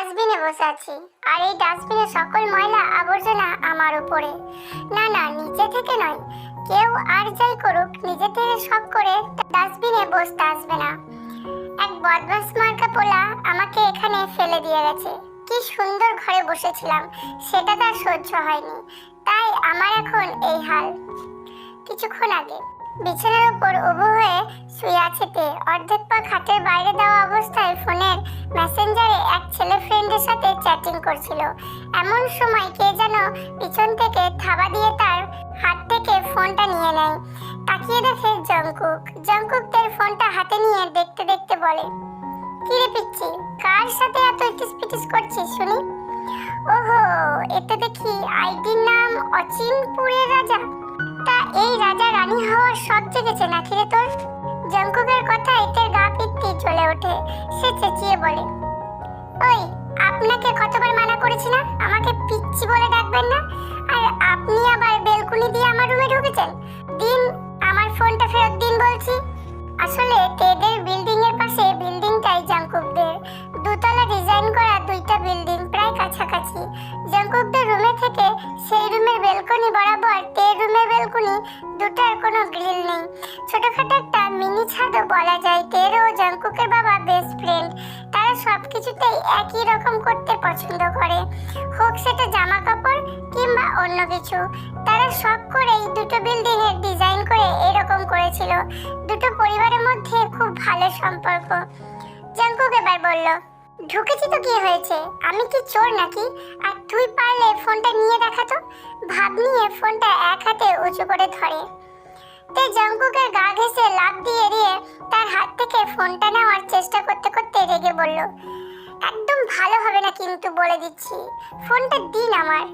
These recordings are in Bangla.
ডাস্টবিনে বসে আছি। আর এই ডাস্টবিনে সকল ময়লা আবর্জনা আমার উপরে। না না নিচে থেকে নয়। কেউ আর যাই করুক, নিজে থেকে সব করে ডাস্টবিনে বসতে আসবে না। এক বদমাস মার্কা পোলা আমাকে এখানে ফেলে দিয়ে গেছে। কি সুন্দর ঘরে বসেছিলাম, সেটা তার সহ্য হয়নি। তাই আমার এখন এই হাল। কিছুক্ষণ আগে বিছানার উপর উবু হয়ে শুয়ে আছে তে। অর্ধেক পা খাটের বাইরে দেওয়া অবস্থায় ফোনের মেসেঞ্জারে এক ছেলে ফ্রেন্ডের সাথে চ্যাটিং করছিল। এমন সময় কে যেন পিছন থেকে থাবা দিয়ে তার হাত থেকে ফোনটা নিয়ে নেয়। তাকিয়ে দেখে জঙ্কুক জঙ্কুক তার ফোনটা হাতে নিয়ে দেখতে দেখতে বলে, কি রে পিচ্ছি, কার সাথে এত ইটিস পিটিস করছিস শুনি? ওহো এতে দেখি আইডির নাম অচিনপুরের রাজা। তা এই রাজা রানী হওয়ার শখ জেগেছে নাকি রে তোর? জঙ্কুকের কথা এতে গা পিত্তি চলে ওঠে। সে চেঁচিয়ে বলে, ওই, আপনাকে কতবার মানা করেছি না? আমাকে পিচ্ছি বলে ডাকবেন না? আর আপনি আবার বেলকুনি দিয়ে আমার রুমে ঢুকেছেন? দিন, আমার ফোনটা ফেরত দিন বলছি। আসলে তেদের বিল্ডিং এর পাশে বিল্ডিংটাই জাঙ্কুকদের। দুতলা ডিজাইন করা দুইটা বিল্ডিং। প্রায় কাছাকাছি। জাঙ্কুকদের রুমে থেকে সেই রুমের বেলকনি বরাবর তে রুমের বেলকনি দুটার কোনো গ্রিল নেই। ছোটখাটো একটা মিনি ছাদও বলা যায় তের ও জাঙ্কুকের বাবা বেস্ট ফ্রেন্ড তারা সব কিছুতেই একই রকম করতে পছন্দ করে। হোক সেটা জামা কাপড় কিংবা অন্য কিছু। তারা শখ করেই দুটো বিল্ডিং এর ডিজাইন করে এরকম করেছিল। দুটো পরিবারের মধ্যে খুব ভালো সম্পর্ক। জাঙ্কুক এবার বলল ঢুকেছি তো কি হয়েছে? আমি কি চোর নাকি? আর তুই পারলে ফোনটা নিয়ে দেখাতো ভাব নিয়ে ফোনটা এক হাতে উঁচু করে ধরে। তে জঙ্কুকের গা ঘেঁষে লাফ দিয়ে দিয়ে তার হাত থেকে ফোনটা নেওয়ার চেষ্টা করতে করতে রেগে বলল, একদম ভালো হবে না কিন্তু বলে দিচ্ছি। ফোনটা দিন আমার।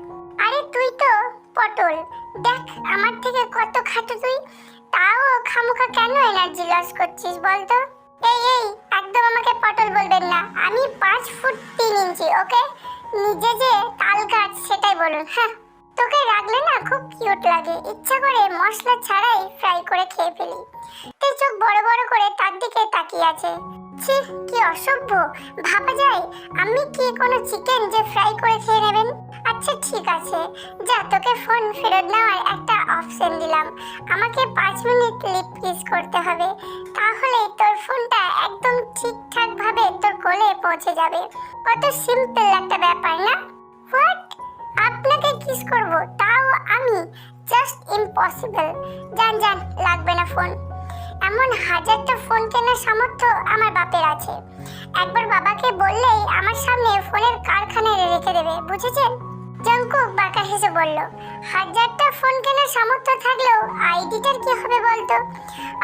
আরে তুই তো পটল। দেখ আমার থেকে কত খাটো তুই। তাও খামুখা কেন এনার্জি লস করছিস বলতো? এই এই, একদম আমাকে পটল বলবেন না। আমি পাঁচ ফুট তিন ইঞ্চি, ওকে? নিজে যে তাল গাছ, সেটাই বলুন হ্যাঁ? তোকে রাখলে না খুব কিউট লাগে। ইচ্ছা করে মশলা ছাড়াই ফ্রাই করে খেয়ে ফেলি। তুই চোখ বড় বড় করে তার দিকে তাকিয়ে আছে। ছি, কি অসভ্য। ভাবা যায়, আমি কি কোনো চিকেন যে ফ্রাই করে খেয়ে নেবেন? আচ্ছা ঠিক আছে। যা, তোকে ফোন ফেরত নেওয়ার একটা অপশন দিলাম। আমাকে পাঁচ মিনিট লিপ কিস করতে হবে। তাহলে তোর ফোনটা একদম ঠিকঠাকভাবে তোর কোলে পৌঁছে যাবে। কত সিম্পল একটা ব্যাপার, না? হোয়াট আপনাকে কিস করব, তাও আমি? জাস্ট ইম্পসিবল জান জান লাগবে না ফোন এমন হাজারটা ফোন কেনার সামর্থ্য আমার বাপের আছে। একবার বাবাকে বললেই আমার সামনে ফোনের কারখানায় রেখে দেবে, বুঝেছেন? জঙ্কুক বাঁকা হেসে বলল, হাজারটা ফোন কেনার সামর্থ্য থাকলেও আইডিটার কি হবে বলতো?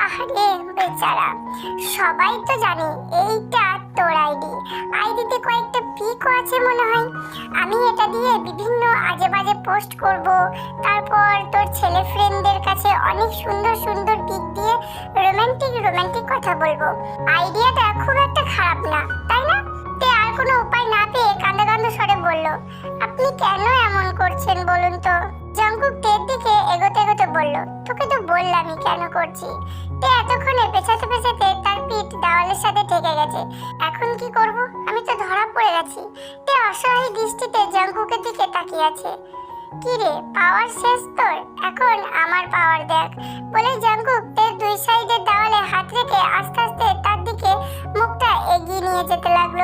আরে বেচারা, সবাই তো জানে এইটা তোর আইডি। আইডিতে কয়েকটা পিকও আছে মনে হয়। আমি এটা দিয়ে বিভিন্ন আজে বাজে পোস্ট করব। তারপর তোর ছেলে ফ্রেন্ডদের কাছে অনেক সুন্দর সুন্দর পিক দিয়ে রোমান্টিক রোমান্টিক কথা বলব। আইডিয়াটা খুব একটা খারাপ না, তাই না? কোনো উপায় না পেয়ে কান্দা কান্দা স্বরে বলল, আপনি কেন এমন করছেন বলুন তো? জঙ্কুক তের দিকে এগোতে এগোতে বলল, তোকে তো বললামই কেন করছি? তে এতক্ষণে পেছাতে পেছাতে তার পিঠ দেওয়ালের সাথে ঠেকে গেছে। এখন কি করব? আমি তো ধরা পড়ে গেছি। তে অসহায় দৃষ্টিতে জঙ্কুকের দিকে তাকিয়ে আছে। কি রে, পাওয়ার শেষ তোর? এখন আমার পাওয়ার দেখ। বলে জঙ্কুক তের দুই সাইডের দেওয়ালে হাত রেখে আস্তে আস্তে তার দিকে মুখটা এগিয়ে নিয়ে যেতে লাগল।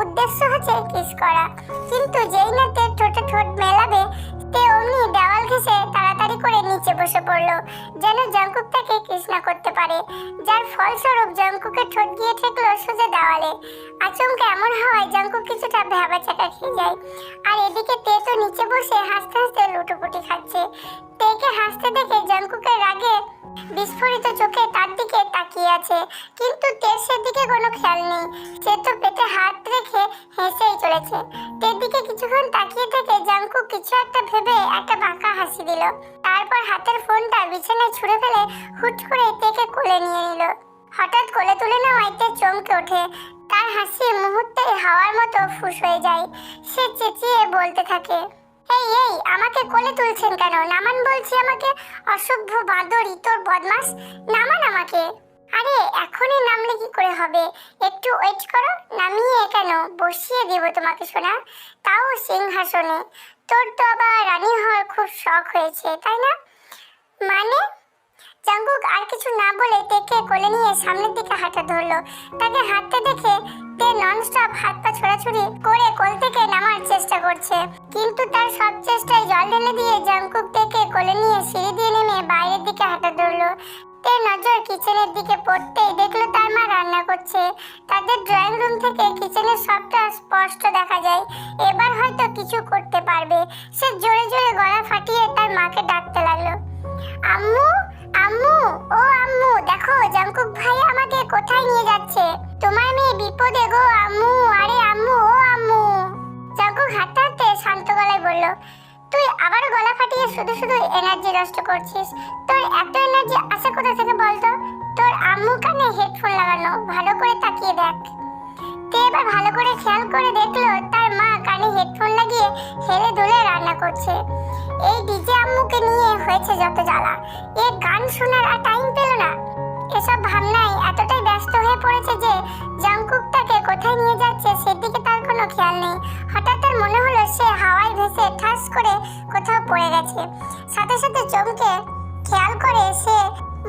উদ্দেশ্য হচ্ছে কিস করা। কিন্তু যেই না তের ঠোঁটে ঠোঁট মেলাবে তে অমনি দেওয়াল ঘেঁষে তাড়াতাড়ি করে নিচে বসে পড়ল, যেন জঙ্কুক কিস না করতে পারে। যার ফলস্বরূপ জঙ্কুকের ঠোঁট গিয়ে ঠেকলো সোজা দেওয়ালে। আচমকা এমন হওয়ায় জঙ্কুক কিছুটা ভেবা চাকা খেয়ে যায়। আর এদিকে তে তো নিচে বসে হাসতে হাসতে লুটোপুটি খাচ্ছে। তেকে হাসতে দেখে জঙ্কুকের রাগে বিস্ফোরিত চোখে তার দিকে তাকিয়ে আছে। কিন্তু তের সেদিকে কোনো খেয়াল নেই। সে তো পেটে হাত রেখে হেসেই চলেছে। তের দিকে কিছুক্ষণ তাকিয়ে থেকে জাঙ্কুক কিছু একটা ভেবে একটা বাঁকা হাসি দিল। তারপর হাতের ফোনটা বিছানায় ছুঁড়ে ফেলে হুট করে তেকে কোলে নিয়ে নিল। হঠাৎ কোলে তুলে নেওয়ায় তে চমকে ওঠে। তার হাসি মুহূর্তে হাওয়ার মতো ফুস হয়ে যায়। সে চেঁচিয়ে বলতে থাকে, এই এই, আমাকে কোলে তুলছেন কেন? নামান বলছি আমাকে। অসভ্য বাঁদর, ইতর বদমাস নামান আমাকে। আরে, এখনই নামলে কি করে হবে? একটু ওয়েট করো, নামিয়ে কেন? বসিয়ে দেব তোমাকে শোনা তাও সিংহাসনে। তোর তো আবার রানী হওয়ার খুব শখ হয়েছে, তাই না? মানে? জাঙ্গুক আর কিছু না বলে তেকে কোলে নিয়ে সামনের দিকে হাঁটা ধরলো। তাকে হাঁটতে দেখে তে ননস্টপ হাত পা ছোড়াছুড়ি করে কোল থেকে নামার চেষ্টা করছে। কিন্তু তার সব চেষ্টায় জল ঢেলে দিয়ে জাঙ্কুক তেকে কোলে নিয়ে সিঁড়ি দিয়ে নেমে বাইরের দিকে হাঁটা ধরলো। তে নজর কিচেনের দিকে পড়তেই দেখল তার মা রান্না করছে। তাদের ড্রয়িং রুম থেকে কিচেনের সবটা স্পষ্ট দেখা যায়। এবার হয়তো কিছু করতে পারবে। সে জোরে জোরে গলা ফাটিয়ে তার মাকে ডাকতে লাগল। আম্মু আম্মু, ও আম্মু, দেখো জাঙ্কুক ভাই আমাকে কোথায় নিয়ে যাচ্ছে? তোমার মেয়ে বিপদে গো, আম্মু, আরে আম্মু, ও আম্মু। জাঙ্কুক হাঁটতে হাঁটতে শান্ত গলায় বলল তুই আবার গলা ফাটিয়ে শুধু শুধু এনার্জি নষ্ট করছিস? তোর এত এনার্জি আসে কোথা থেকে বলতো? তোর আম্মু কানে হেডফোন লাগানো, ভালো করে তাকিয়ে দেখ। তে এবার ভালো করে খেয়াল করে দেখল তার মা কানে হেডফোন লাগিয়ে হেলে দুলে রান্না করছে। এই ডিজে আম্মুকে নিয়ে হয়েছে যত জ্বালা। এ গান শোনার আর টাইম পেল না। এসব ভাবনায় এতটাই ব্যস্ত হয়ে পড়েছে যে জাংকুক তাকে কোথায় নিয়ে যাচ্ছে সেদিকে তার কোনো খেয়াল নেই। হঠাৎ তার মনে হলো সে হাওয়ায় ভেসে ঠাস করে কোথাও পড়ে গেছে। সাথে সাথে চমকে খেয়াল করে সে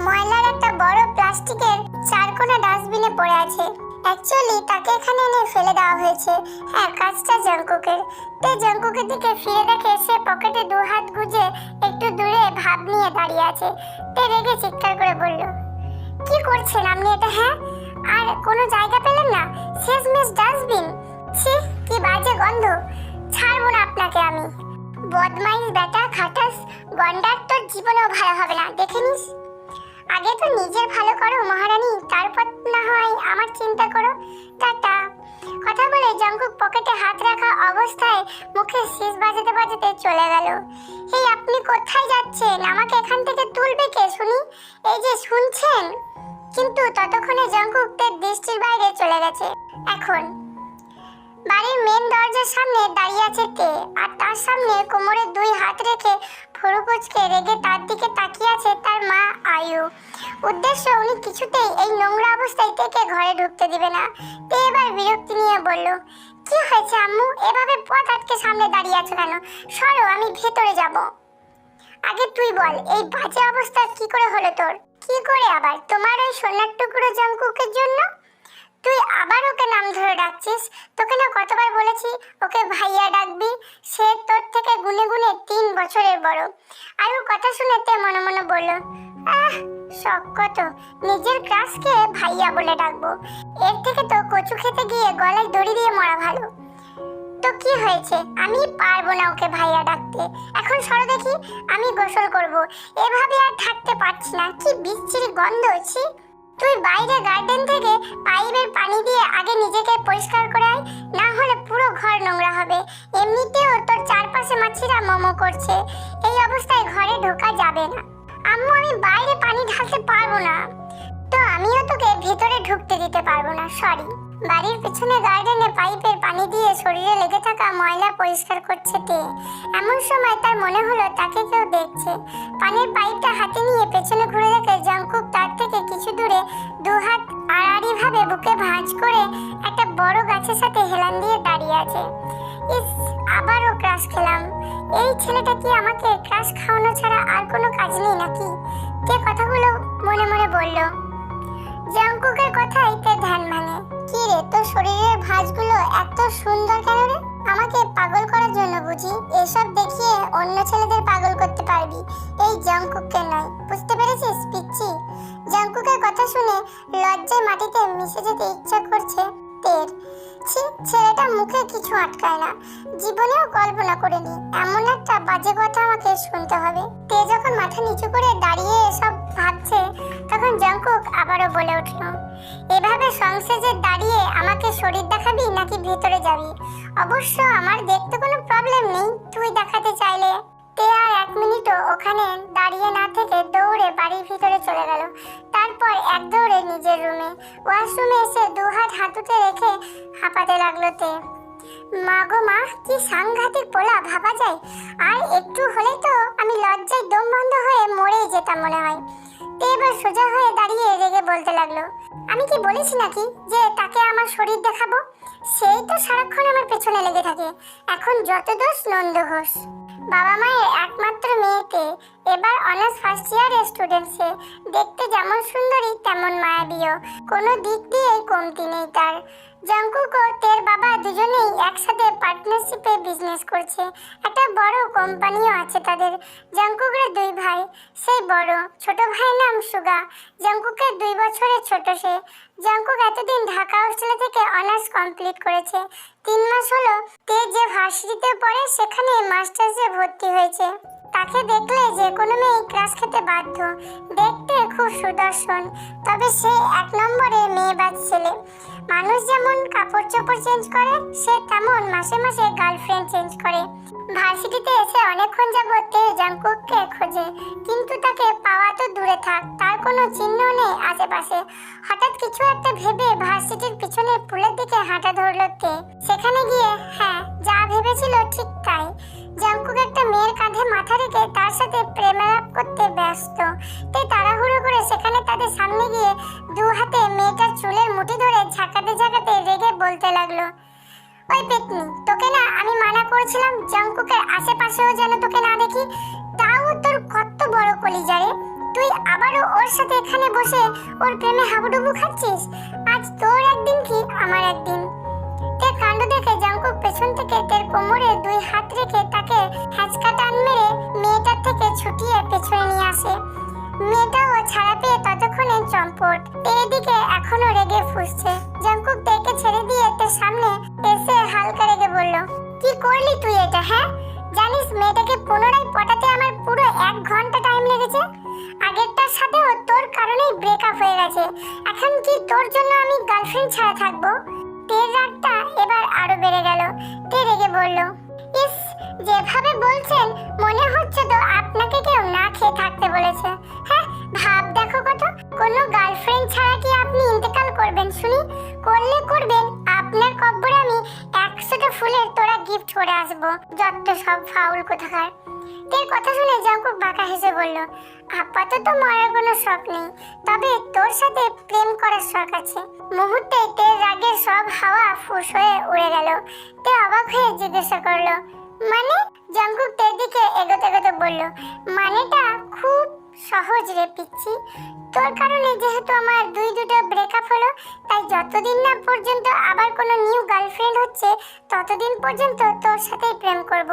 ময়লার একটা বড় প্লাস্টিকের চারকোনা ডাস্টবিনে পড়ে আছে। অ্যাকচুয়ালি তাকে এখানে এনে ফেলে দেওয়া হয়েছে। হ্যাঁ কাজটা জঙ্কুকের তে জঙ্কুকের দিকে ফিরে দেখে সে পকেটে দু হাত গুজে একটু দূরে ভাব নিয়ে দাঁড়িয়ে আছে। তে রেগে চিৎকার করে বলল কি করছেন আপনি এটা হ্যাঁ? আর কোনো জায়গা পেলেন না? শেষ মেশ ডাস্টবিন। ছি, কি বাজে গন্ধ। ছাড়বো না আপনাকে আমি। বদমাইশ বেটা, খাটাস। গন্ডার তোর জীবনেও ভালো হবে না, দেখে নিস। আগে তো নিজের ভালো করো, মহারানী। তারপর না হয় আমার চিন্তা করো। টাটা। কথা বলে জঙ্কুক পকেটে হাত রাখা অবস্থায় মুখে শীষ বাজাতে বাজাতে চলে গেল। এই আপনি কোথায় যাচ্ছেন? আমাকে এখান থেকে তুলবে কে, শুনি? এই যে শুনছেন? কিন্তু ততক্ষণে জঙ্কুক দৃষ্টির বাইরে চলে গেছে। এখন বাড়ির মেন দরজার সামনে দাঁড়িয়ে আছে তে আর তার সামনে কোমরে দুই হাত রেখে ফুরুকুচকে রেগে তার দিকে তাকিয়ে আছে তার মা আয়ু। উদ্দেশ্য, উনি কিছুতেই এই নোংরা অবস্থায় তেকে ঘরে ঢুকতে দিবে না। তে এবার বিরক্তি নিয়ে বলল, কি হয়েছে আম্মু? এভাবে পথ আটকে সামনে দাঁড়িয়ে আছো কেন? সরো, আমি ভেতরে যাব। আগে তুই বল, এই বাজে অবস্থা কি করে হলো তোর? কি করে আবার? তোমার ওই সোনার টুকরো জঙ্কুকের জন্য? তুই আবার ওকে নাম ধরে ডাকছিস? তোকে না কতবার বলেছি, ওকে ভাইয়া ডাকবি? সে তোর থেকে গুনে গুনে তিন বছরের বড়। আর ওর কথা শুনে তে মনে মনে বলল, আহ, শখ কত। নিজের ক্রাশকে ভাইয়া বলে ডাকবো। এর থেকে তো কচু খেতে গিয়ে গলায় দড়ি দিয়ে মরা ভালো। তো কি হয়েছে? আমি পারব না ওকে ভাইয়া ডাকতে। এখন সরো দেখি, আমি গোসল করব। এভাবে আর থাকতে পারছি না। কি বিচ্ছিরি গন্ধ, ছি। তুই বাইরে গার্ডেন থেকে পাইপের পানি দিয়ে আগে নিজেকে পরিষ্কার করে আয়, না হলে পুরো ঘর নোংরা হবে। এমনিতেও তোর চারপাশে মাছিরা মোমো করছে। এই অবস্থায় ঘরে ঢোকা যাবে না। আম্মু, আমি বাইরে পানি ঢালতে পারব না। তো আমিও তোকে ভেতরে ঢুকতে দিতে পারব না, সরি। বাড়ির পিছনে গার্ডেনে পাইপের পানি দিয়ে শরীরে লেগে থাকা ময়লা পরিষ্কার করছে তে এমন সময় তার মনে হলো তাকে কেউ দেখছে। পানির পাইপটা হাতে নিয়ে পেছনে ঘুরে দেখে জঙ্কুক তার থেকে কিছু দূরে দু হাত আড়াআড়িভাবে বুকে ভাঁজ করে একটা বড় গাছের সাথে হেলান দিয়ে দাঁড়িয়ে আছে। ইস, আবারও ক্রাশ খেলাম। এই ছেলেটা কি আমাকে ক্রাশ খাওয়ানো ছাড়া আর কোনো কাজ নেই নাকি? কে কথাগুলো মনে মনে বলল। জঙ্কুকের কথাই এতে ধ্যান মানে। কি রে, তোর শরীরের ভাঁজগুলো এত সুন্দর কেন রে? আমাকে পাগল করার জন্য বুঝি। এসব দেখিয়ে অন্য ছেলেদের পাগল করতে পারবি। এই জঙ্কুককে নয়, বুঝতে পেরেছিস, পিচ্ছি? জঙ্কুকের কথা শুনে লজ্জায় মাটিতে মিশে যেতে ইচ্ছা করছে তের। ছি, ছেলেটা মুখে কিছু আটকায় না। জীবনেও কল্পনা করিনি, এমন একটা বাজে কথা আমাকে শুনতে হবে। তে যখন মাথা নিচু করে দাঁড়িয়ে এসব ভাবছে, তখন জঙ্কুক আবারও বলে উঠল, এভাবে সংসেজে দাঁড়িয়ে আমাকে শরীর দেখাবি নাকি ভেতরে যাবি? অবশ্য আমার দেখতে কোনো প্রবলেম নেই, তুই দেখাতে চাইলে। আর এক মিনিটও ওখানে দাঁড়িয়ে না থেকে দৌড়ে বাড়ির ভিতরে চলে গেল। তারপর এক দৌড়ে নিজের রুমে। ওয়াশরুমে এসে দু হাত হাঁটুতে রেখে হাঁপাতে লাগল তে। মা গো মা, কি সাংঘাতিক পোলা, ভাবা যায়? আর একটু হলে তো আমি লজ্জায় দম বন্ধ হয়ে মরেই যেতাম মনে হয়। তে এবার সোজা হয়ে দাঁড়িয়ে রেগে বলতে লাগল, আমি কি বলেছি নাকি যে তাকে আমার শরীর দেখাবো? সেই তো সারাক্ষণ আমার পেছনে লেগে থাকে। এখন যত দোষ নন্দ ঘোষ। বাবা মায়ের একমাত্র মেয়েকে এবার অনার্স ফার্স্ট ইয়ারের স্টুডেন্ট সে দেখতে যেমন সুন্দরী, তেমন মায়াবীও কোনো দিক দিয়েই কমতি নেই তার। জঙ্কুক ও তের বাবা দুজনেই একসাথে পার্টনারশিপে বিজনেস করছে। একটা বড় কোম্পানিও আছে তাদের। জঙ্কুকের দুই ভাই, সেই বড়। ছোট ভাইয়ের নাম সুগা। জঙ্কুকের দুই বছরের ছোট সে। জঙ্কুক এতদিন ঢাকা হোস্টেলে থেকে অনার্স কমপ্লিট করেছে। তিন মাস হলো, তে যে ভার্সিটিতে পড়ে সেখানে মাস্টার্সে ভর্তি হয়েছে। তাকে দেখলে যে কোনো মেয়ে ক্রাশ খেতে বাধ্য। দেখতে খুব সুদর্শন। তবে সে এক নম্বরে মেয়ে বা ছেলে। মানুষ যেমন কাপড় চোপড় চেঞ্জ করে, সে তেমন মাসে মাসে গার্লফ্রেন্ড চেঞ্জ করে। ভার্সিটিতে এসে অনেকক্ষণ যাবত তে জাংকুককে খোঁজে, কিন্তু তাকে পাওয়া তো দূরে থাক, তার কোনো চিহ্ন নেই আশেপাশে। হঠাৎ কিছু একটা ভেবে ভার্সিটির পিছনের পুলের দিকে হাঁটা ধরলো তে সেখানে গিয়ে হ্যাঁ যা ভেবেছিল ঠিক তাই। জাংকুক একটা মেয়ের কাঁধে মাথা রেখে তার সাথে প্রেমালাপ করতে ব্যস্ত। তে করে সেখানে তাদের সামনে গিয়ে দু হাতে মেয়েটার চুলের মুঠি ধরে ঝাঁকাতে ঝাঁকাতে রেগে বলতে লাগল, ওই পেতনি, তোকে না আমি মানা করেছিলাম জঙ্কুকের আশেপাশেও যেন তোকে না দেখি, তাও তোর কত বড় কলিজা রে। তুই আবারও ওর সাথে এখানে বসে ওর প্রেমে হাবুডুবু খাচ্ছিস? আজ তোর একদিন কি আমার একদিন? তের কাণ্ড দেখে জঙ্কুক পেছন থেকে তের কোমরে দুই হাত রেখে তাকে হ্যাচকা টান মেরে মেয়েটার থেকে ছুটিয়ে পেছনে নিয়ে আসে। মেয়েটাও ছাড়া পেয়ে ততক্ষণে চম্পট। এদিকে এখনও রেগে ফুসছে। জঙ্কুক তেকে ছেড়ে দিয়ে তের সামনে এসে হালকা রেগে বলল, কি করলি তুই এটা হ্যাঁ? জানিস মেয়েটাকে পুনরায় পটাতে আমার পুরো এক ঘণ্টা টাইম লেগেছে। আগেরটার সাথেও তোর কারণেই ব্রেকআপ হয়ে গেছে। এখন কি তোর জন্য আমি গার্লফ্রেন্ড ছাড়া থাকব? তের রাগটা এবার আরও বেড়ে গেল। তে রেগে বলল, ইস যেভাবে বলছেন, মনে হচ্ছে তো আপনাকে কেউ না খেয়ে থাকতে বলেছে। হ্যাঁ ভাব দেখো কত। কোনো গার্লফ্রেন্ড ছাড়া কি আপনি ইন্তেকাল করবেন, শুনি? করলে করবেন, আপনার কব্বরে আমি একশোটা ফুলের তোরা গিফট করে আসব। যত সব ফাউল কোথাকার। তের কথা শুনে জঙ্কুক বাঁকা হেসে বলল, আপাতত মরার কোনো শখ নেই। তবে তোর সাথে প্রেম করার শখ আছে। মুহূর্তে তের রাগের সব হাওয়া ফুস হয়ে উড়ে গেল। তে অবাক হয়ে জিজ্ঞাসা করল মানে? জঙ্কুক তের দিকে এগোতে এগোতে বলল, মানেটা খুব সহজ রে পিচ্ছি। তোর কারণে যেহেতু আমার দুই দুটো ব্রেকআপ হলো, তাই যতদিন না পর্যন্ত আবার কোনো নিউ গার্লফ্রেন্ড হচ্ছে, ততদিন পর্যন্ত তোর সাথেই প্রেম করব।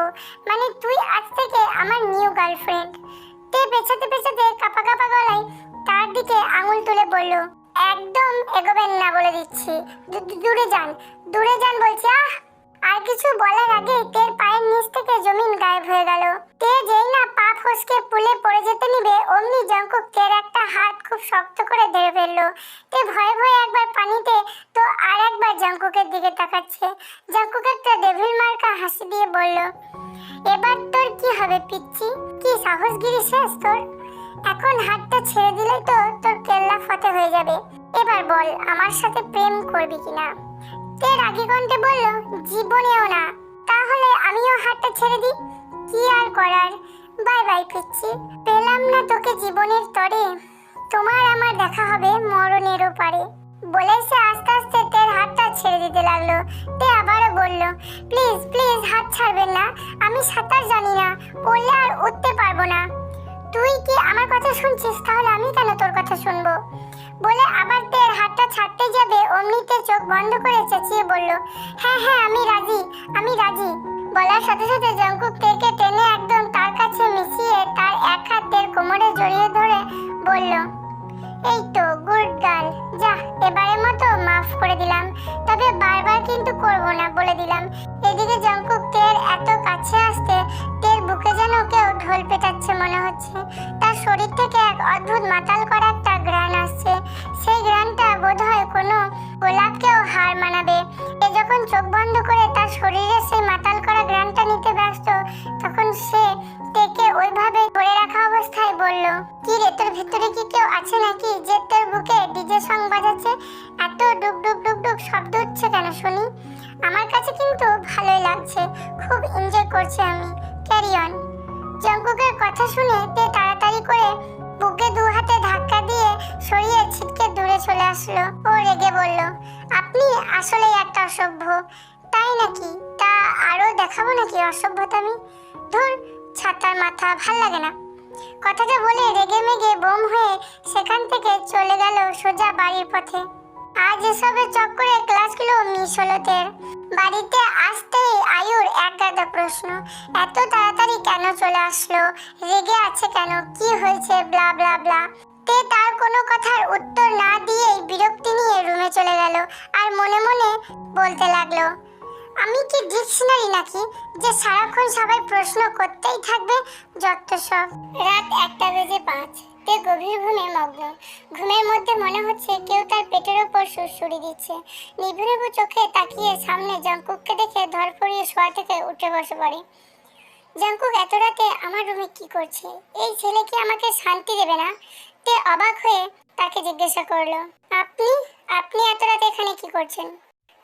মানে তুই আজ থেকে আমার নিউ গার্লফ্রেন্ড তে পেছাতে পেছাতে কাপা কাপা গলায় তার দিকে আঙুল তুলে বলল, একদম এগোবেন না বলে দিচ্ছি। দূরে যান। দূরে যান বলছি, আহ! আর কিছু বলার আগে তের পায়ের নিচ থেকে জমিন গায়েব হয়ে গেল। তে যেই না পা ফসকে পুলে পড়ে যেতে নিবে, অমনি জঙ্কুক তের একটা হাত খুব শক্ত করে ধরে ফেলল। তে ভয়ে ভয়ে একবার পানিতে তো আর একবার জঙ্কুকের দিকে তাকাচ্ছে। জঙ্কুক একটা ডেভিল মার্কা হাসি দিয়ে বলল, এবার তোর কি হবে পিচ্ছি কি সাহসগিরি শেষ তোর? এখন হাতটা ছেড়ে দিলে তো তোর কেল্লা ফতে হয়ে যাবে। এবার বল, আমার সাথে প্রেম করবি কিনা? তে রাগী কণ্ঠে বলল জীবনেও না। তাহলে আমিও হাতটা ছেড়ে দিই? কি আর করার? বাই বাই পিচ্ছি পেলাম না তোকে জীবনের তরে। তোমার আমার দেখা হবে মরণেরও পারে বলে সে আস্তে আস্তে তের হাতটা ছেড়ে দিতে লাগল। তে আবারও বলল, প্লিজ প্লিজ, হাত ছাড়বেন না। আমি সাঁতার জানি না। পড়লে আর উঠতে পারব না। তুই কি আমার কথা শুনছিস? তাহলে আমি কেন তোর কথা শুনব? অমনিতে চোখ বন্ধ করে চেঁচিয়ে বলল হ্যাঁ হ্যাঁ আমি রাজি আমি রাজি। বলার সাথে সাথে জঙ্কুক তেকে টেনে একদম তার কাছে মিশিয়ে তার এক হাত তের কোমরে জড়িয়ে ধরে বলল, এই তো, গুড গার্ল, যা, এবারের মতো মাফ করে দিলাম, তবে বারবার কিন্তু করব না বলে দিলাম। এদিকে জঙ্কুক তের এত কাছে আসতে, তের বুকে যেন কেউ ঢোল পেটাচ্ছে মনে হচ্ছে। তার শরীর থেকে এক অদ্ভুত মাতাল করা একটা গ্রান আসছে। সেই গ্রানটা বোধহয় কোনো গোলাপকেও হার মানাবে। এ যখন চোখ বন্ধ করে তার শরীরে সেই মাতাল করা গ্রানটা নিতে ব্যস্ত, তখন সে তেকে ওইভাবে ধরে রাখা অবস্থায় বলল, কি রে, তোর ভিতরে কি কেউ আছে নাকি যে তোর বুকে ডিজে সং বাজাচ্ছে? এত ডুক ডুক ডুক ডুক শব্দ হচ্ছে কেন শুনি? আমার কাছে কিন্তু ভালোই লাগছে। খুব এনজয় করছি আমি। ক্যারি অন কথা শুনে তে তাড়াতাড়ি করে বুকে দু হাতে ধাক্কা দিয়ে সরিয়ে ছিটকে দূরে চলে আসলো ও রেগে বলল, আপনি আসলেই একটা অসভ্য। তাই নাকি? তা আরও দেখাবো নাকি অসভ্যতামি ধর, ছাতার মাথা, ভালো লাগে না। কথাটা বলে রেগে মেগে বোম হয়ে সেখান থেকে চলে গেল সোজা বাড়ির পথে। আজ এসবের চক্করে ক্লাসগুলো মিস হলো তের বাড়িতে আসতেই আয়ুর এক গাদা প্রশ্ন, এত তাড়াতাড়ি কেন চলে আসলো? রেগে আছে কেন? কি হয়েছে? Blah blah blah. তে তার কোনো কথার উত্তর না দিয়েই বিরক্তি নিয়ে রুমে চলে গেল আর মনে মনে বলতে লাগল, আমি কি ডিকশনারি নাকি? যে সারাক্ষণ সবাই প্রশ্ন করতেই থাকবে যত সব। রাত একটা বেজে পাঁচ। তে গভীর ঘুমে মগ্ন। ঘুমের মধ্যে মনে হচ্ছে কেউ তার পেটের ওপর সুরসুরি দিচ্ছে। নিভু নিভু চোখে তাকিয়ে সামনে জঙ্কুককে দেখে ধরফড়িয়ে শোয়া থেকে উঠে বসে পড়ে। জঙ্কুক, এত রাতে আমার রুমে কি করছে? এই ছেলে কি আমাকে শান্তি দেবে না? তে অবাক হয়ে তাকে জিজ্ঞাসা করল, আপনি? আপনি এত রাতে এখানে কি করছেন?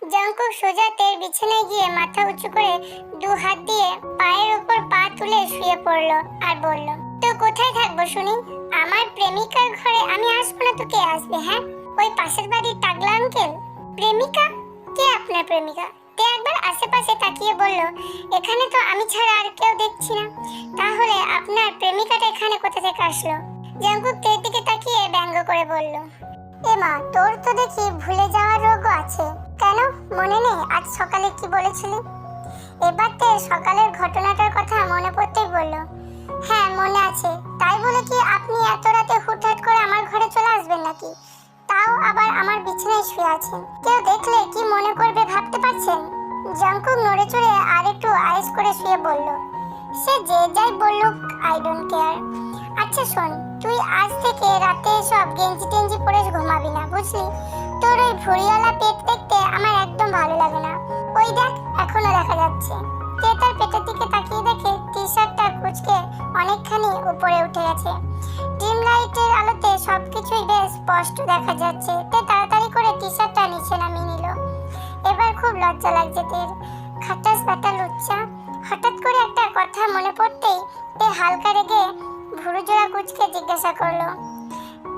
জঙ্কুক সোজা তের বিছানায় গিয়ে মাথা উঁচু করে দু হাত দিয়ে পায়ের উপর পা তুলে শুয়ে পড়ল আর বলল, তো কোথায় থাকব শুনি? আমার প্রেমিকার ঘরে আমি আসব না তো কে আসবে হ্যাঁ? ওই পাশের বাড়ির টাগলা আঙ্কেল প্রেমিকা? কে আপনার প্রেমিকা? তে একবার আশেপাশে তাকিয়ে বলল, এখানে তো আমি ছাড়া আর কেউ দেখছি না। তাহলে আপনার প্রেমিকাটা এখানে কোথা থেকে আসলো? জঙ্কুক তের দিকে তাকিয়ে ব্যঙ্গ করে বলল, এমা, তোর তো দেখি ভুলে যাওয়ার রোগও আছে। কেন? মনে নেই? আজ সকালে কি বলেছিলি? এবার তে সকালের ঘটনাটার কথা মনে পড়তেই বলল হ্যাঁ মনে আছে। তাই বলে কি আপনি এত রাতে হুটহাট করে আমার ঘরে চলে আসবেন নাকি? তাও আবার আমার বিছানায় শুয়ে আছেন। কেউ দেখলে কি মনে করবে ভাবতে পারছেন? জঙ্কুক নড়ে চড়ে আর একটু আয়েস করে শুয়ে বলল, সে যে যাই বলুক আই ডোন্ট কেয়ার আচ্ছা শোন, তুই আজ থেকে রাতে সব গেঞ্জি টেঞ্জি পরে ঘুমাবি না, বুঝলি? তোর ওই ভুড়িওয়ালা পেট দেখতে আমার একদম ভালো লাগে না। ওই দেখ, এখনও দেখা যাচ্ছে। তার পেটের দিকে তাকিয়ে দেখে টি শার্টটা কুচকে অনেকখানি উপরে উঠে গেছে। ডিম লাইটের আলোতে সবকিছুই বেশ স্পষ্ট দেখা যাচ্ছে। তে তাড়াতাড়ি করে টি শার্টটা নিচে নামিয়ে নিল। এবার খুব লজ্জা লাগছে তের খাটাস ব্যাটা লুচ্চা। হঠাৎ করে একটা কথা মনে পড়তেই তে হালকা রেগে ভুরু জোড়া কুচকে জিজ্ঞাসা করল,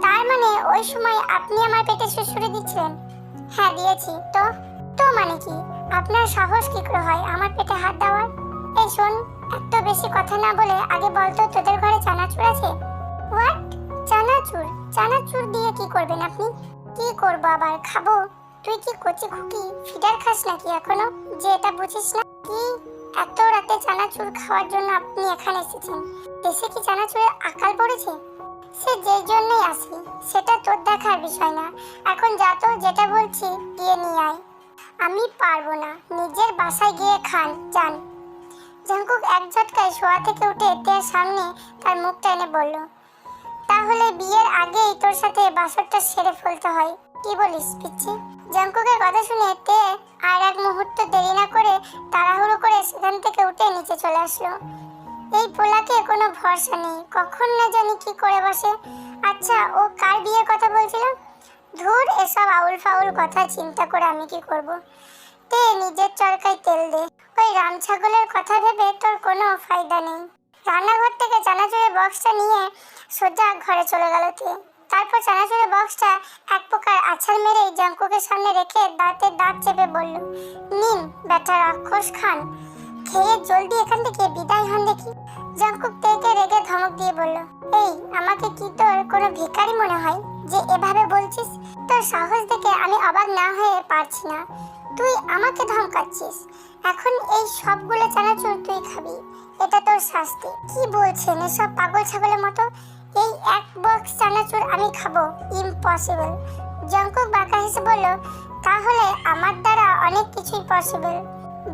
তার মানে ওই সময় আপনি আমার পেটে শুশুরে দিচ্ছিলেন? হ্যাঁ দিয়েছি। তো? তো মানে কি? আপনার সাহস কি করে হয় আমার পেটে হাত দেওয়ার? এই শোন, এত বেশি কথা না বলে আগে বলতো তোদের ঘরে চানাচুর আছে? হোয়াট চানাচুর? চানাচুর দিয়ে কি করবেন আপনি? কি করব আবার, খাব? তুই কি কচি খুকি, ফিডার খাস নাকি এখনও? যে এটা বুঝিস না কি? এত রাতে চানাচুর খাওয়ার জন্য আপনি এখানে এসেছেন। দেশে কি চানাচুরের আকাল পড়েছে? সে যেই জন্যই আসি, সেটা তোর দেখার বিষয় না। এখন যা তো, যেটা বলছি, গিয়ে নিয়ে আয়। আমি পারব না। নিজের বাসায় গিয়ে খান, যান। জাঙ্কুক এক ঝটকায় শোয়া থেকে উঠে তের সামনে তার মুখটা এনে বলল, তাহলে বিয়ের আগেই তোর সাথে বাসরটা সেরে ফেলতে হয়। কি বলিস, পিচ্ছি? জাঙ্কুকের কথা শুনে তে আর এক মুহূর্ত দেরি না করে তাড়াহুড়ো করে সেখান থেকে উঠে নিচে চলে আসলো। এই পোলাকে কোনো ভরসা নেই। কখন না জানি কি করে বসে। আচ্ছা ও কার বিয়ের কথা বলছিল? ধুর, এসব আউল ফাউল কথা চিন্তা করে আমি কি করব? তে, নিজের চরকায় তেল দে। ওই রাম ছাগলের কথা ভেবে তোর কোনো ফায়দা নেই। রান্নাঘর থেকে চানাচুরের বক্সটা নিয়ে সোজা ঘরে চলে গেল তে। তারপর চানাচুরের বক্সটা এক প্রকার আছাড় মেরে জঙ্কুকের সামনে রেখে দাঁতের দাঁত চেপে বলল, নিন, ব্যাটা রাক্ষস খান। খেয়ে জলদি এখান থেকে বিদায় হন দেখি। জঙ্কুক তেকে রেগে ধমক দিয়ে বলল, এই, আমাকে কি তোর কোনো ভিখারি মনে হয়? যে এভাবে বলছিস, তোর সাহস দেখে আমি অবাক না হয়ে পারছি না। তুই আমাকে ধমকাচ্ছিস। এখন এই সবগুলো চানাচুর তুই খাবি। এটা তোর শাস্তি। কি বলছেন এসব পাগল ছাগলের মতো? এই এক বক্স চানাচুর আমি খাব। ইম্পসিবল জঙ্কুক বাঁকা হেসে বলল, তাহলে আমার দ্বারা অনেক কিছুই পসিবল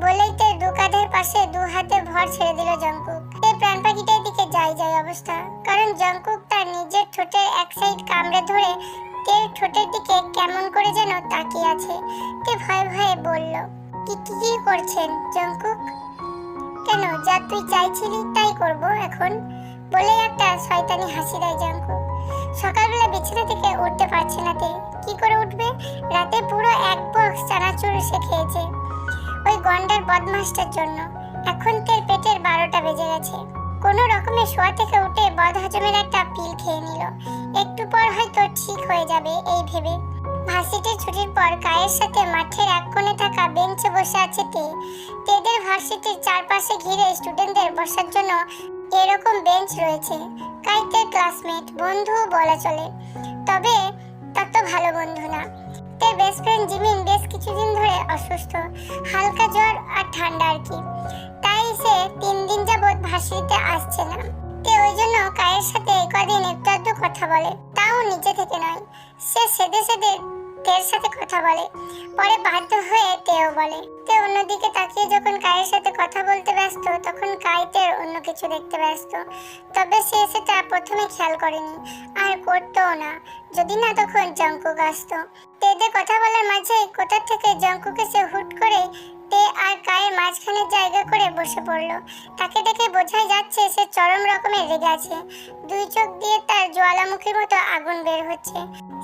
বলেই তে দু কাঁধের পাশে দু হাতে ভর ছেড়ে দিল জঙ্কুক। তে প্রাণ পাখিটার দিকে যাই যাই অবস্থা। কারণ জঙ্কুক তার নিজের ঠোঁটের এক সাইড কামড়ে ধরে তের ঠোঁটের দিকে কেমন করে যেন তাকিয়ে আছে তে ভয়ে ভয়ে বলল, কি কি কি করছেন জঙ্কুক? কেন, যা তুই চাইছিলি তাই করব এখন বলে একটা শয়তানি হাসি দেয় জঙ্কুক। সকালবেলা বিছানা থেকে উঠতে পারছে না তে। কি করে উঠবে? রাতে পুরো এক বক্স চানাচুর সে খেয়েছে। ওই গন্ডার বদমাসটার জন্য। এখন তের পেটের বারোটা বেজে গেছে। কোনো রকমে শোয়া থেকে উঠে বদ হজমের একটা পিল খেয়ে নিল। একটু পর হয়তো ঠিক হয়ে যাবে এই ভেবে। ভার্সিটির ছুটির পর গায়ের সাথে মাঠের এক কোণে থাকা বেঞ্চে বসে আছে তে। তেদের ভার্সিটির চারপাশে ঘিরে স্টুডেন্টদের বসার জন্য এরকম বেঞ্চ রয়েছে। কাইতের ক্লাসমেট, বন্ধুও বলা চলে। তবে তত ভালো বন্ধু না। তের বেস্ট ফ্রেন্ড জিমিন বেশ কিছুদিন ধরে অসুস্থ। হালকা জ্বর আর ঠান্ডা আর কি। তাই সে তিন দিন যাবৎ ভাসিতে আসছে না। তে ওই জন্য কায়ের সাথে কদিন একটু কথা বলে। তাও নিচে থেকে নয়। সে সেদে সেদে তের সাথে কথা বলে। পরে বাধ্য হয়ে তেও বলে। তে অন্যদিকে তাকিয়ে যখন কায়ের সাথে কথা বলতে ব্যস্ত, তখন কাই অন্য কিছু দেখতে ব্যস্ত। তবে সে সেটা প্রথমে খেয়াল করেনি। আর করতেও না। যদি না, তখন জঙ্কুক আসতো তেদের কথা বলার মাঝে কোথা থেকে জঙ্কুকে সে হুট করে তে আর কায়ের মাঝখানে জায়গা করে বসে পড়ল। তাকে দেখে বোঝাই যাচ্ছে সে চরম রকমের রেগে আছে। দুই চোখ দিয়ে তার জ্বালামুখীর মতো আগুন বের হচ্ছে।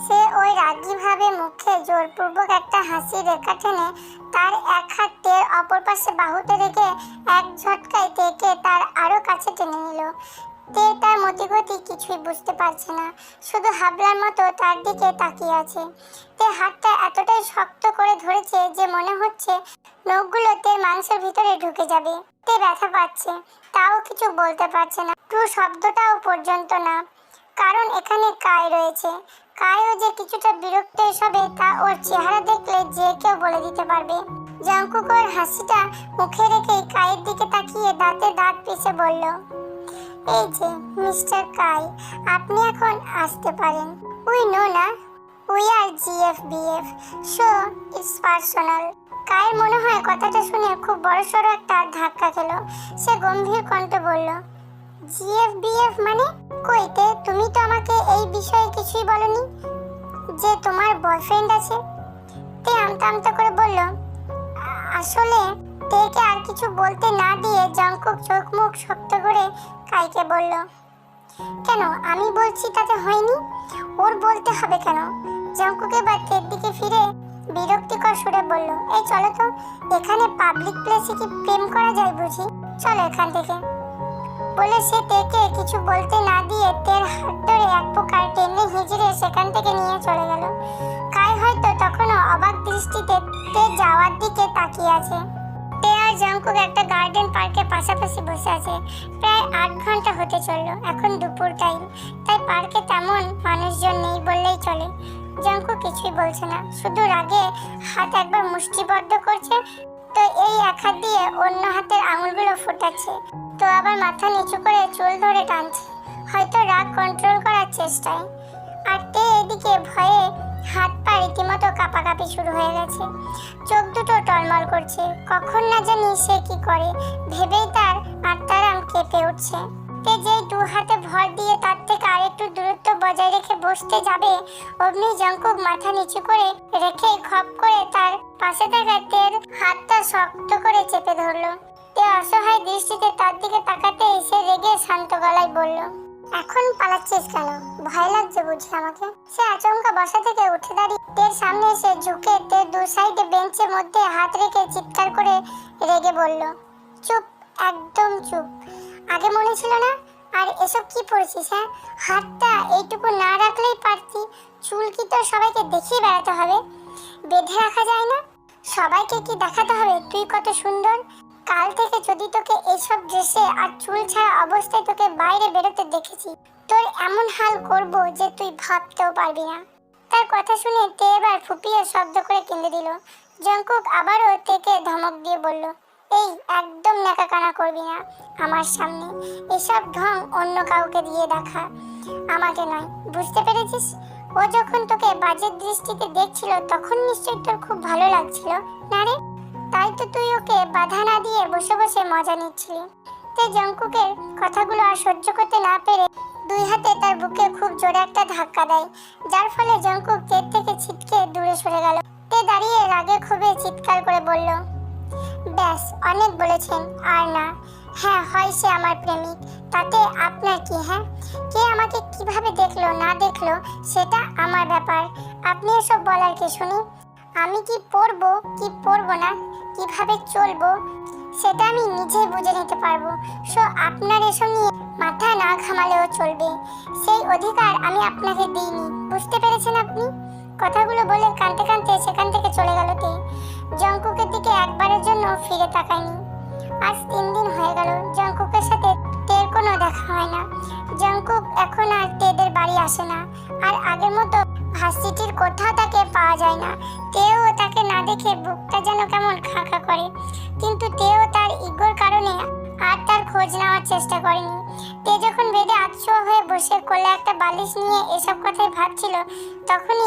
সে ওই রাগী ভাবে মুখে জোরপূর্বক একটা হাসি রেখা টেনে তার এক হাত তের অপর পাশে বাহুতে রেখে এক ঝটকায় তেকে তার আরও কাছে টেনে নিল। তে তার মতিগতি কিছুই বুঝতে পারছে না। শুধু হাবলার মতো তার দিকে তাকিয়ে আছে। তে হাতটা এতটাই শক্ত করে ধরেছে যে মনে হচ্ছে নখগুলো তের মাংসের ভিতরে ঢুকে যাবে। তে ব্যথা পাচ্ছে। তাও কিছু বলতে পারছে না। টু শব্দটাও পর্যন্ত না। কারণ এখানে কায় রয়েছে। কায়ও যে কিছুটা বিরক্ত হবে তা ওর চেহারা দেখলে যে কেউ বলে দিতে পারবে। জঙ্কুক ওর হাসিটা মুখে রেখে কায়ের দিকে তাকিয়ে দাঁতে দাঁত পিষে বলল এই যে, মিস্টার কাই, আপনি এখন আসতে পারেন। উই নো না we are GFBF so it's personal কায়ের মনে হয় কথাটা শুনে খুব বড়সড় একটা ধাক্কা খেলো। সে গম্ভীর কণ্ঠে বলল জিএফবিএফ মানে? কইতে তুমি তো আমাকে এই বিষয়ে কিছুই বলনি। যে তোমার বয়ফ্রেন্ড আছে। তে আমতা আমতা করে বলল আসলে তেকে আর কিছু বলতে না দিয়ে জঙ্কুক চোখ মুখ শক্ত করে কাইকে বলল, কেন? আমি বলছি তাতে হয়নি। ওর বলতে হবে কেন? জঙ্কুক এবার তের দিকে ফিরে বিরক্তিকর সুরে বলল, এই চলো তো, এখানে পাবলিক প্লেসে কি প্রেম করা যায় বুঝি? চলো এখান থেকে। বলে সে তেকে কিছু বলতে না দিয়ে তের হাত ধরে এক প্রকার টেনে হিজড়ে সেখান থেকে নিয়ে চলে গেল। কাই হয়তো তখনও অবাক দৃষ্টিতে তে যাওয়ার দিকে তাকিয়ে আছে। আর জঙ্কুক একটা গার্ডেন পার্কে পাশাপাশি বসে আছে। প্রায় আট ঘণ্টা হতে চলল, এখন দুপুর টাইম তাই পার্কে তেমন মানুষজন নেই বললেই চলে। জঙ্কু কিছুই বলছে না। শুধু রাগে হাত একবার মুষ্টিবদ্ধ করছে, তো এই এক হাত দিয়ে অন্য হাতের আঙুলগুলো ফোটাচ্ছে। তো আবার মাথা নিচু করে চুল ধরে টানছে। হয়তো রাগ কন্ট্রোল করার চেষ্টায়। আর তে এদিকে ভয়ে হাত পা রীতিমতো কাঁপাকাঁপি শুরু হয়ে গেছে। চোখ দুটো টলমল করছে। কখন না জানি সে কি করে। ভেবেই তার আত্মারাম কেঁপে উঠছে। যেই দু হাতে ভর দিয়ে তার থেকে আরেকটু দূরত্ব বজায় রেখে বসতে যাবে, অগ্নি জঙ্কুক মাথা নিচু করে রেখে খপ করে তার পাশে থাকা তের হাতটা শক্ত করে চেপে ধরলো। তে অসহায় দৃষ্টিতে তার দিকে তাকাতে এসে রেগে শান্ত গলায় বলল এখন পালাচ্ছিস কেন? ভয় লাগছে বুঝি আমাকে? সে আচমকা বসা থেকে উঠে দাঁড়িয়ে তের সামনে এসে ঝুঁকে তের দু সাইডে বেঞ্চের মধ্যে হাত রেখে চিৎকার করে রেগে বলল, চুপ, একদম চুপ। আগে মনে ছিল না? আর এসব কি পড়ছিস হ্যাঁ? হাতটা এইটুকু না রাখলেই পারতি। চুল কি তোর সবাইকে দেখিয়ে বেড়াতে হবে? বেঁধে রাখা যায় না? সবাইকে কি দেখাতে হবে? তুই কত সুন্দর। কাল থেকে যদি তোকে এইসব ড্রেসে আর চুল ছাড়া অবস্থায় তোকে বাইরে বেরোতে দেখেছি, তোর এমন হাল করব যে তুই ভাবতেও পারবি না। তার কথা শুনে তে এবার ফুপিয়ে শব্দ করে কেঁদে দিল। জঙ্কুক আবারও তেকে ধমক দিয়ে বলল, এই একদম নেকাকানা করবি না আমার সামনে। এসব ঢং অন্য কাউকে দিয়ে দেখা। আমাকে নয়, বুঝতে পেরেছিস? ও যখন তোকে বাজের দৃষ্টিতে দেখছিল, তখন নিশ্চয়ই তোর খুব ভালো লাগছিল, না রে? তাই তো তুই ওকে বাধা না দিয়ে বসে বসে মজা নিচ্ছিলি। তে জঙ্কুকের কথাগুলো আর সহ্য করতে না পেরে দুই হাতে তার বুকে খুব জোরে একটা ধাক্কা দেয়, যার ফলে জঙ্কুক তের থেকে ছিটকে দূরে সরে গেল। তে দাঁড়িয়ে রাগে ক্ষোভে চিৎকার করে বলল, ব্যাস, অনেক বলেছেন, আর না। হ্যাঁ হয় সে আমার প্রেমিক। তাতে আপনার কি হ্যাঁ? কে আমাকে কীভাবে দেখল, না দেখল, সেটা আমার ব্যাপার। আপনি এসব বলার কে শুনি? আমি কি পরবো কি পরবো না? কীভাবে চলবো, সেটা আমি নিজেই বুঝে নিতে পারব। সো আপনার এসব নিয়ে মাথা না ঘামালেও চলবে। সেই অধিকার আমি আপনাকে দিইনি। বুঝতে পেরেছেন আপনি? কথাগুলো বলে কাঁদতে কাঁদতে সেখান থেকে চলে গেল তে। জঙ্কুকের দিকে একবারের জন্য ফিরে তাকায়নি। আজ তিন কথাই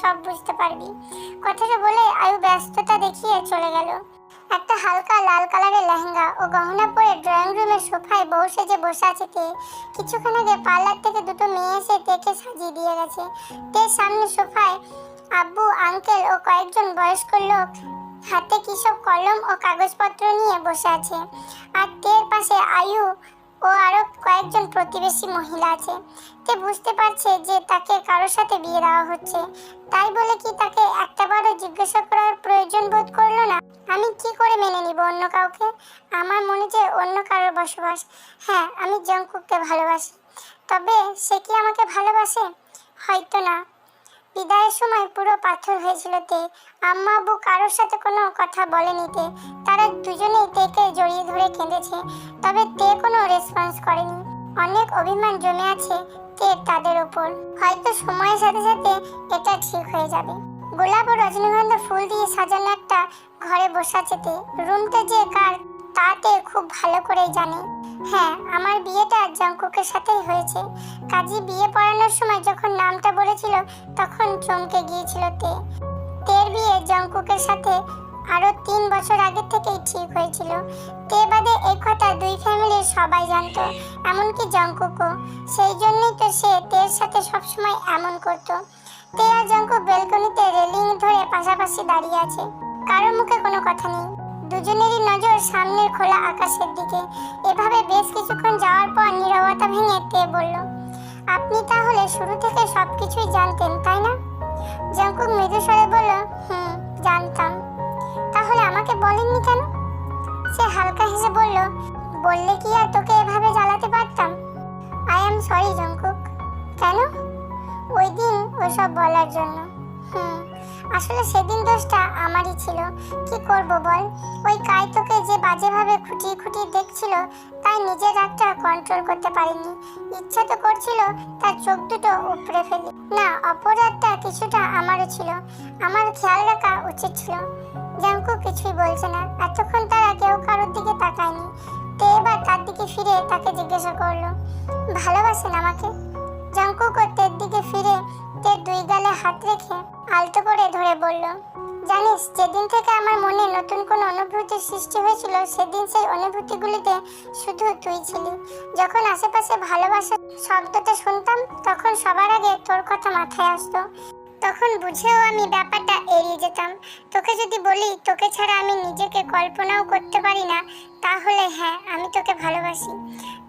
সব বুঝতে পারবি। কথাটা বলে আয়ু ব্যস্ততা দেখিয়ে চলে গেল। একটা হালকা লাল কালারের লেহেঙ্গা ও গহনা পরে ড্রয়িং রুমের সোফায় বউ সেজে বসে আছে তে। কিছুক্ষণ আগে পার্লার থেকে দুটো মেয়ে এসে তেকে সাজিয়ে দিয়ে গেছে। তের সামনে সোফায় আব্বু, আঙ্কেল ও কয়েকজন বয়স্ক লোক হাতে কিসব কলম ও কাগজপত্র নিয়ে বসে আছে। আর তের পাশে আয়ু ও আরও কয়েকজন প্রতিবেশী মহিলা আছে। তে বুঝতে পারছে যে তাকে কারোর সাথে বিয়ে দেওয়া হচ্ছে। তাই বলে কি তাকে একটাবারও জিজ্ঞাসা করার প্রয়োজন বোধ করল না? আমি কি করে মেনে নিব অন্য কাউকে? আমার মনে যে অন্য কারোর বসবাস। হ্যাঁ আমি জঙ্কুককে ভালোবাসি। তবে সে কি আমাকে ভালোবাসে? হয়তো না। বিদায়ের সময় পুরো পাথর হয়েছিল তে। আম্মা আব্বু কারোর সাথে কোনো কথা বলেনি তে। তারা দুজনেই তেকে জড়িয়ে ধরে কেঁদেছে, তবে তে কোনো রেসপন্স করেনি। অনেক অভিমান জমে আছে তে তাদের ওপর হয়তো সময়ের সাথে সাথে এটা ঠিক হয়ে যাবে। গোলাপ ও রজনীগন্ধা ফুল দিয়ে সাজানো একটা ঘরে বসে আছে তে। রুমটা যে কার তাতে খুব ভালো করেই জানে। হ্যাঁ আমার বিয়েটা জঙ্কুকের সাথেই হয়েছে। কাজী বিয়ে পড়ানোর সময় যখন নামটা বলেছিল, তখন চমকে গিয়েছিল তে। তের বিয়ে জঙ্কুকের সাথে আরও তিন বছর আগে থেকেই ঠিক হয়েছিল। তে বাদে এই কথা দুই ফ্যামিলির সবাই জানতো, এমনকি জঙ্কুকও। সেই জন্যই তো সে তের সাথে সবসময় এমন করতো। তে আর জঙ্কুক বেলকনিতে রেলিং ধরে পাশাপাশি দাঁড়িয়ে আছে। কারোর মুখে কোনো কথা নেই। দুজনেরই নজর সামনের খোলা আকাশের দিকে। এভাবে বেশ কিছুক্ষণ যাওয়ার পর নীরবতা ভেঙে তে বলল, আপনি তাহলে শুরু থেকে সব কিছুই জানতেন, তাই না? জঙ্কুক মৃদু স্বরে বলল, হুম, জানতাম। তাহলে আমাকে বলেননি কেন? সে হালকা হেসে বলল, বললে কি আর তোকে এভাবে জ্বালাতে পারতাম? I am sorry, Jungkook. কেন? ওই দিন ওসব বলার জন্য। হুম আসলে সেদিন দোষটা আমারই ছিল। কি করব বল? ওই কাইতোকে যে বাজেভাবে খুঁটিয়ে খুঁটিয়ে দেখছিল, তাই নিজের রাগটা কন্ট্রোল করতে পারিনি। ইচ্ছা তো করছিল, তার চোখ দুটো উপড়ে ফেলি। না, অপরাধটা কিছুটা আমারও ছিল। আমার খেয়াল রাখা উচিত ছিল। জাঙ্কু কিছুই বলছে না। এতক্ষণ তারা কেউ কারোর দিকে তাকায়নি। তে এবার তার দিকে ফিরে তাকে জিজ্ঞাসা করল, ভালোবাসেন আমাকে? জাঙ্কু তের দিকে ফিরে তের দুই গালে হাত রেখে আলতো করে ধরে বলল, জানিস, যেদিন থেকে আমার মনে নতুন কোন অনুভূতির সৃষ্টি হয়েছিল, সেদিন সেই অনুভূতিগুলিতে শুধু তুই ছিলি। যখন আশেপাশে ভালোবাসা শব্দটা শুনতাম, তখন সবার আগে তোর কথা মাথায় আসতো। তখন বুঝেও আমি ব্যাপারটা এড়িয়ে যেতাম। তোকে যদি বলি, তোকে ছাড়া আমি নিজেকে কল্পনাও করতে পারি না, তাহলে হ্যাঁ আমি তোকে ভালোবাসি।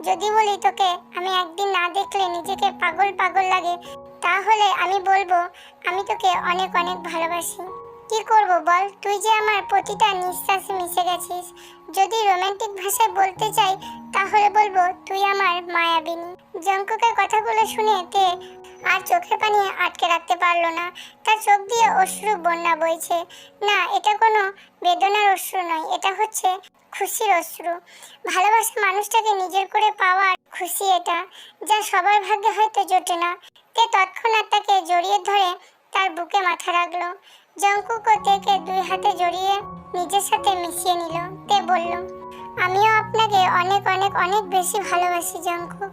যদি বলি তোকে, আমি একদিন না দেখলে নিজেকে পাগল পাগল লাগে তাহলে আমি বলব, আমি তোকে অনেক অনেক ভালোবাসি। কি করব বল? তুই যে আমার প্রতিটা নিঃশ্বাসে মিশে গেছিস। যদি রোমান্টিক ভাষায় বলতে চাই, তাহলে বলব, তুই আমার মায়াবিনী। জঙ্কুকের কথাগুলো শুনে তে আর চোখের পানি আটকে রাখতে পারল না। তার চোখ দিয়ে অশ্রু বন্যা বইছে। না, এটা কোনো বেদনার অশ্রু নয়, এটা হচ্ছে খুশির অশ্রু। ভালোবাসা মানুষটাকে নিজের করে পাওয়ার খুশি এটা, যা সবার ভাগ্যে হয়তো জোটে না। তে তৎক্ষণাৎ তাকে জড়িয়ে ধরে তার বুকে মাথা রাখল। জঙ্কু তেকে দুই হাতে জড়িয়ে নিজের সাথে মিশিয়ে নিল। তে বলল, আমিও আপনাকে অনেক অনেক অনেক বেশি ভালোবাসি জঙ্কুক